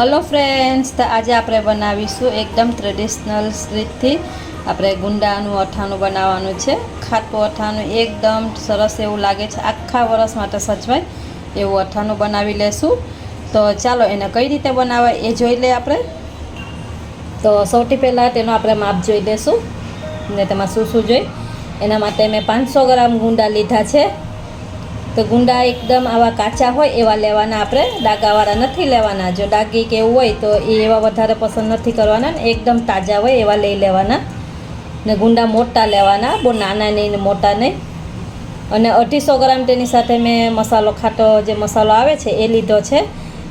Hello friends તો આજે આપણે બનાવીશું એકદમ ટ્રેડિશનલ રીતથી. આપણે ગુંડાનું અઠાણું બનાવવાનું છે. ખાટું અઠાણું એકદમ સરસ એવું લાગે છે. આખા વરસ માટે સચવાય એવું અઠાણું બનાવી લેશું. તો ચાલો એને કઈ રીતે બનાવાય એ જોઈ લઈએ આપણે. તો સૌથી પહેલાં તેનો આપણે માપ જોઈ લેશું ને તેમાં શું શું જોઈ એના માટે મેં પાંચસો ગ્રામ ગુંડા લીધા છે. તો ગુંડા એકદમ આવા કાચા હોય એવા લેવાના આપણે, ડાગાવાળા નથી લેવાના. જો ડાગી કે એવું હોય તો એ એવા વધારે પસંદ નથી કરવાના ને એકદમ તાજા હોય એવા લઈ લેવાના. ને ગુંડા મોટા લેવાના, બહુ નાના નહીં ને મોટા નહીં. અને અઢીસો ગ્રામ તેની સાથે મેં મસાલો ખાટો જે મસાલો આવે છે એ લીધો છે.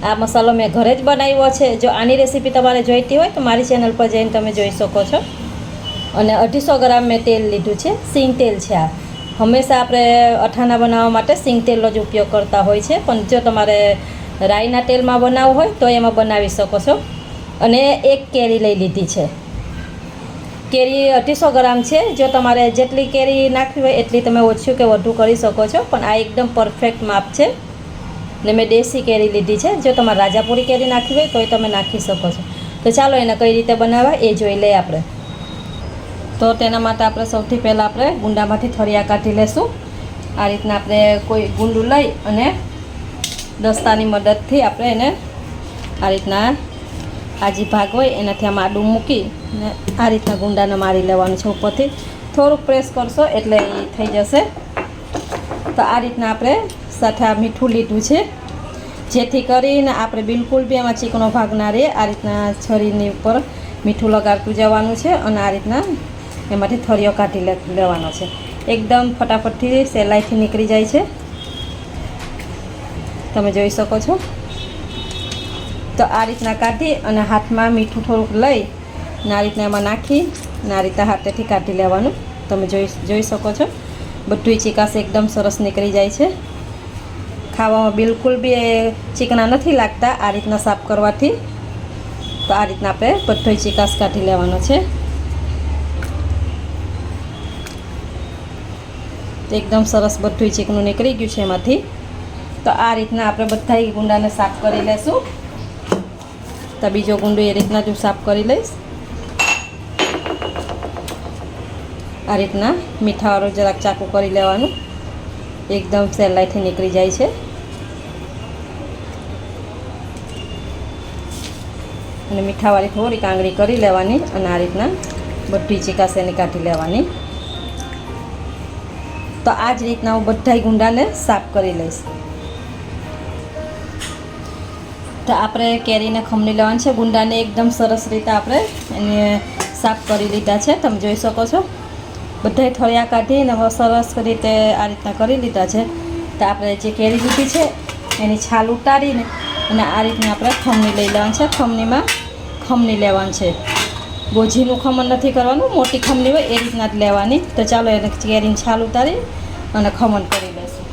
આ મસાલો મેં ઘરે જ બનાવ્યો છે. જો આની રેસીપી તમારે જોઈતી હોય તો મારી ચેનલ પર જઈને તમે જોઈ શકો છો. અને અઢીસો ગ્રામ મેં તેલ લીધું છે. સિંગ તેલ છે આ. હંમેશા આપણે અઠાણા બનાવવા માટે સિંગ તેલનો જ ઉપયોગ કરતા હોય છે. પણ જો તમારે રાઈના તેલમાં બનાવવું હોય તો એમાં બનાવી શકો છો. અને એક કેરી લઈ લીધી છે. કેરી અઢીસો ગ્રામ છે. જો તમારે જેટલી કેરી નાખવી હોય એટલી તમે ઓછું કે વધુ કરી શકો છો. પણ આ એકદમ પરફેક્ટ માપ છે. ને મેં દેશી કેરી લીધી છે. જો તમારે રાજાપુરી કેરી નાખવી હોય તોય તમે નાખી શકો છો. તો ચાલો એને કઈ રીતે બનાવવા એ જોઈ લઈએ આપણે. તો તેના માટે આપણે સૌથી પહેલાં આપણે ગુંડામાંથી થરિયા કાઢી લેશું. આ રીતના આપણે કોઈ ગુંડું લઈ અને દસ્તાની મદદથી આપણે એને આ રીતના આ જે ભાગ હોય એનાથી આમ આડું મૂકી ને આ રીતના ગુંડાને મારી લેવાનું છે ઉપરથી. થોડુંક પ્રેસ કરશો એટલે એ થઈ જશે. તો આ રીતના આપણે સાથે આ મીઠું લીધું છે. જેથી કરીને આપણે બિલકુલ બી એમાં ચીકણો ભાગ ના રહે. આ રીતના છરીની ઉપર મીઠું લગાડતું જવાનું છે અને આ રીતના એમાંથી થળીઓ કાઢી લેવાનો છે. એકદમ ફટાફટથી સહેલાઈથી નીકળી જાય છે. તમે જોઈ શકો છો. તો આ રીતના કાઢી અને હાથમાં મીઠું થોડુંક લઈ આ રીતના એમાં નાખી આ રીતના હાથેથી કાઢી લેવાનું. તમે જોઈ જોઈ શકો છો. બધું ચીકાશ એકદમ સરસ નીકળી જાય છે. ખાવામાં બિલકુલ બી ચીકણા નથી લાગતા આ રીતના સાફ કરવાથી. તો આ રીતના આપણે બધો ચીકાશ કાઢી લેવાનો છે. તો એકદમ સરસ બધું ચીકણું નીકળી ગયું છે એમાંથી. તો આ રીતના આપણે બધા ગુંડાને સાફ કરી લઈશું તો બીજો ગુંડો એ રીતના જ હું સાફ કરી લઈશ. આ રીતના મીઠાવાળું જરાક ચાકુ કરી લેવાનું. એકદમ સહેલાઈથી નીકળી જાય છે. અને મીઠાવાળી થોડી કાંગળી કરી લેવાની અને આ રીતના બધી ચીકાશેની કાઢી લેવાની. તો આ જ રીતના હું બધાય ગુંડાને સાફ કરી લઈશ. તો આપણે કેરીને ખમણી લેવાની છે. ગુંડાને એકદમ સરસ રીતે આપણે એને સાફ કરી લીધા છે. તમે જોઈ શકો છો. બધાય થળિયા કાઢીને સરસ રીતે આ રીતના કરી લીધા છે. તો આપણે જે કેરી લીધી છે, એની છાલ ઉતારીને અને આ રીતના આપણે ખમણી લઈ લેવાની છે. ખમણીમાં ખમણી લેવાની છે. ગોજીનું ખમણ નથી કરવાનું, મોટી ખમણી હોય એ રીતના જ લેવાની. તો ચાલો એને કેરીને છાલ ઉતારી અને ખમણ કરી લઈશું.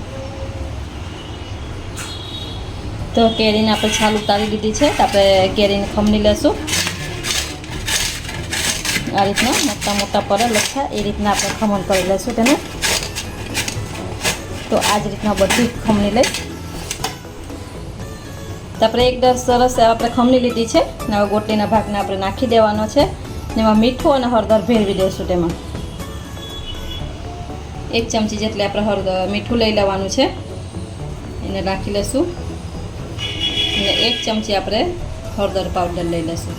તો કેરીને આપણે છાલ ઉતારી દીધી છે, તો આપણે કેરીને ખમણી લેશું. આ રીતના મોટા મોટા પડે લચ્છા એ રીતના આપણે ખમણ કરી લઈશું તેને. તો આ જ રીતના બધી ખમણી લઈ. તો આપણે એકદમ સરસ આપણે ખમણી લીધી છે, ને હવે ગોટીના ભાગને આપણે નાખી દેવાનો છે. એમાં મીઠું અને હળદર ભેળવી દઈશું તેમાં. એક ચમચી જેટલી આપણે હળદર મીઠું લઈ લેવાનું છે. એને નાખી લઈશું અને એક ચમચી આપણે હળદર પાવડર લઈ લઈશું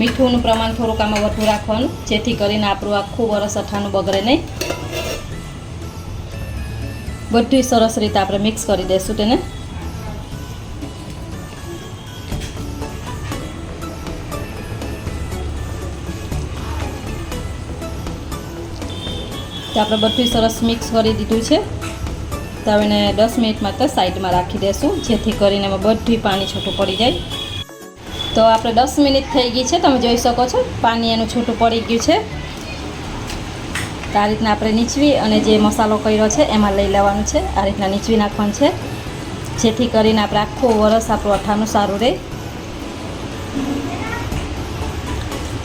મીઠુંનું પ્રમાણ થોડુંક આમાં વધુ રાખવાનું, જેથી કરીને આપણું આખું વરસ અઠાનું બગડે નહીં. બધી સરસ રીતે આપણે મિક્સ કરી દઈશું તેને. તો આપણે બધું સરસ મિક્સ કરી દીધું છે. તો હવે એને દસ મિનિટ માત્ર સાઈડમાં રાખી દઈશું જેથી કરીને બધું પાણી છૂટું પડી જાય. તો આપણે દસ મિનિટ થઈ ગઈ છે, તમે જોઈ શકો છો, પાણી એનું છૂટું પડી ગયું છે. તો આ રીતના આપણે નીચવી અને જે મસાલો કર્યો છે, એમાં લઈ લેવાનું છે. આ રીતના નીચવી નાખવાનું છે, જેથી કરીને આપણે આખું વરસ આપણું અઠાનું સારું રહે.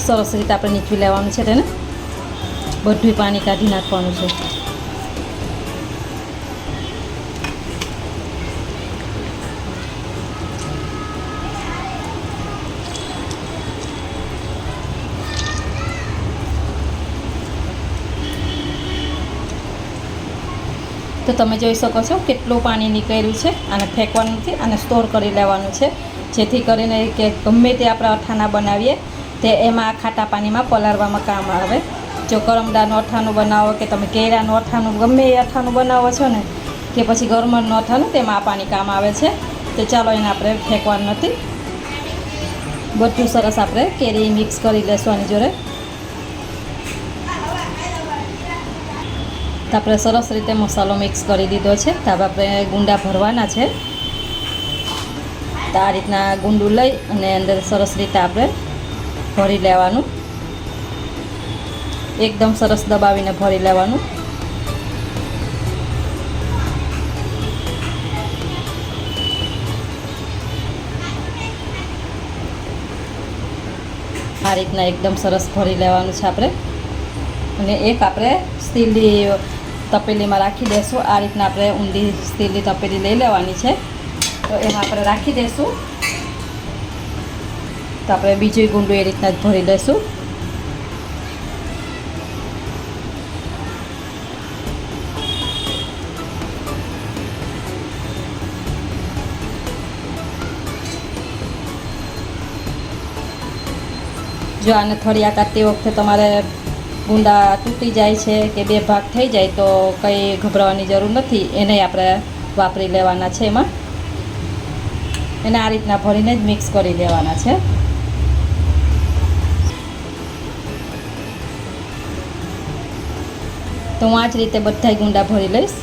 સરસ રીતે આપણે નીચવી લેવાનું છે તેને. બધું પાણી કાઢી નાખવાનું છે. તો તમે જોઈ શકો છો કેટલું પાણી નીકળ્યું છે અને ફેંકવાનું નથી અને સ્ટોર કરી લેવાનું છે. જેથી કરીને કે ગમે તે આપણે અથાણા બનાવીએ, તે એમાં ખાટા પાણીમાં પલાળવામાં કામ આવે. જો કરમદાનું અઠાણું બનાવો કે તમે કેળાનું અઠાણું ગમે એ અઠાણું બનાવો છો ને, કે પછી ગરમરનું અઠાણું તેમાં આ પાણી કામ આવે છે. તો ચાલો એને આપણે ફેંકવાનું નથી. બધું સરસ આપણે કેરી મિક્સ કરી લેશું આની જોડે. તો આપણે સરસ રીતે મસાલો મિક્સ કરી દીધો છે. તો આપણે ગુંડા ભરવાના છે. તો આ રીતના ગુંડું લઈ અને અંદર સરસ રીતે આપણે ભરી લેવાનું. એકદમ સરસ દબાવીને ભરી લેવાનું. આ રીતના એકદમ સરસ ભરી લેવાનું છે આપણે. અને એક આપણે સ્ટીલની તપેલીમાં રાખી દઈશું આ રીતના આપણે ઊંડી સ્ટીલની તપેલી લઈ લેવાની છે. તો એમાં આપણે રાખી દઈશું તો આપણે બીજું ગુંડું એ રીતના જ ભરી દઈશું જો આને થળિયા કાઢતી વખતે તમારે ગુંડા તૂટી જાય છે કે બે ભાગ થઈ જાય તો કંઈ ગભરાવાની જરૂર નથી, એને આપણે વાપરી લેવાના છે એમાં. એને આ રીતના ભરીને જ મિક્સ કરી દેવાના છે. તો હું આ જ રીતે બધાય ગુંડા ભરી લઈશ.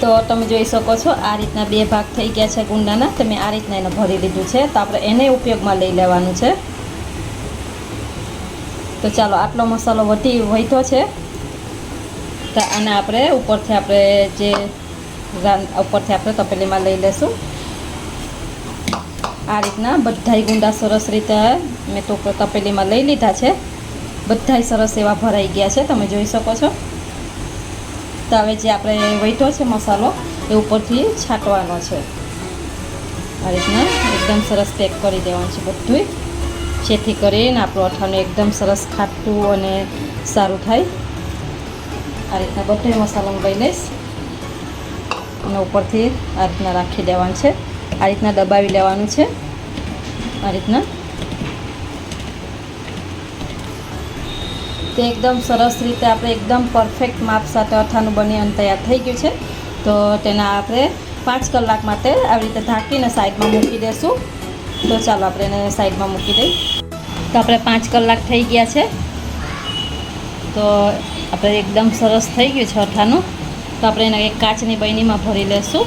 તો તમે જોઈ શકો છો, આ રીતના બે ભાગ થઈ ગયા છે ગુંડાના. તમે આ રીતના એને ભરી લીધું છે. તો આપણે એને ઉપયોગમાં લઈ લેવાનું છે. તો ચાલો, આટલો મસાલો વધી વધ્યો છે. તો આને આપણે ઉપરથી આપણે જે ઉપરથી આપણે તપેલીમાં લઈ લેશું. આ રીતના બધાય ગુંડા સરસ રીતે મેં તો તપેલીમાં લઈ લીધા છે. બધાય સરસ એવા ભરાઈ ગયા છે. તમે જોઈ શકો છો. તો હવે જે આપણે વૈઠો છે મસાલો, એ ઉપરથી છાંટવાનો છે. આ રીતના એકદમ સરસ પેક કરી દેવાનું છે બધું જેથી કરીને આપણું અઠાણું એકદમ સરસ ખાટું અને સારું થાય. આ રીતના બધો મસાલો હું લઈ લઈશ. અને ઉપરથી આ રીતના રાખી દેવાનું છે. આ રીતના દબાવી લેવાનું છે. આ રીતના. તે એકદમ સરસ રીતે આપણે એકદમ પરફેક્ટ માપ સાથે અથાનું અને તૈયાર થઈ ગયું છે. તો તેના આપણે પાંચ કલાક માટે આવી રીતે ઢાંકીને સાઈડમાં મૂકી દઈશું તો ચાલો આપણે એને સાઈડમાં મૂકી દઈએ. તો આપણે પાંચ કલાક થઈ ગયા છે. તો આપણે એકદમ સરસ થઈ ગયું છે અઠાનું તો આપણે એને એક કાચની બૈનીમાં ભરી લેશું.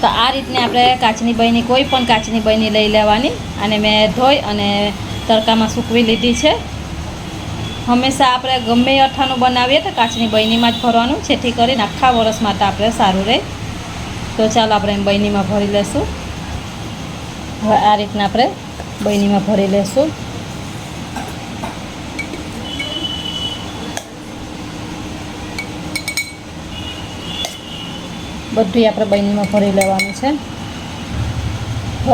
તો આ રીતની આપણે કાચની બહેની કોઈ પણ કાચની બહેની લઈ લેવાની. અને મેં ધોઈ અને તડકામાં સૂકવી લીધી છે. હંમેશા આપણે ગમે એ અઠાણું બનાવીએ તો કાચની બરણીમાં જ ભરવાનું, જેથી કરીને આખા વરસ માટે આપણે સારું રહે. તો ચાલો આપણે બહેનીમાં ભરી લેશું. હવે આ રીતના આપણે બહેનીમાં ભરી લેશું. બધું આપણે બૈનીમાં ભરી લેવાનું છે.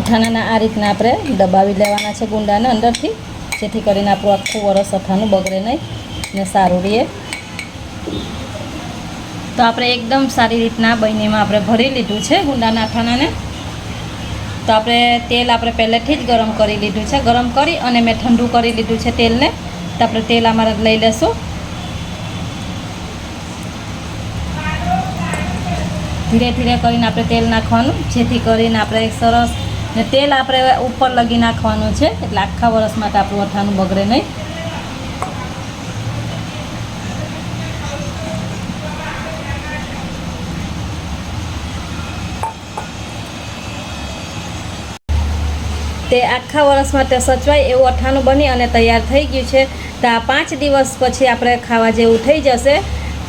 અઠાણાના આ રીતના આપણે દબાવી લેવાના છે ગુંડાને અંદરથી, જેથી કરીને આપણું આખું વરસ અઠાણું બગડે નહીં ને સારું રહે. તો આપણે એકદમ સારી રીતના બહીનીમાં આપણે ભરી લીધું છે ગુંડાના અઠાણાને તો આપણે તેલ આપણે પહેલેથી જ ગરમ કરી લીધું છે. ગરમ કરી અને મેં ઠંડુ કરી લીધું છે તેલને. તો આપણે તેલ અમારે લઈ લેશું. ધીરે ધીરે કરીને આપણે તેલ નાખવાનું, જેથી કરીને આપણે સરસ ને તેલ આપણે ઉપર લગી નાખવાનું છે. એટલે આખા વરસ માટે આપણું અઠાણું બગડે નહીં. તે આખા વર્ષ માટે સચવાય એવું અઠાણું બની અને તૈયાર થઈ ગયું છે. તો આ પાંચ દિવસ પછી આપણે ખાવા જેવું થઈ જશે.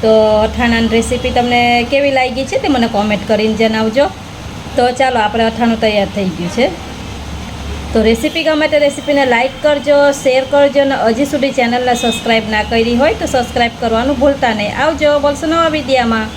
તો અઠાણાની રેસીપી તમને કેવી લાગી છે તે મને કોમેન્ટ કરીને જણાવજો. તો ચાલો, આપણે અઠાણું તૈયાર થઈ ગયું છે. તો રેસીપી ગમે તે રેસીપીને લાઇક કરજો શેર કરજો અને હજી સુધી ચેનલને સબસ્ક્રાઈબ ના કરી હોય તો સબસ્ક્રાઈબ કરવાનું ભૂલતા નહીં. આવજો, બોલશો નવા વિડીયામાં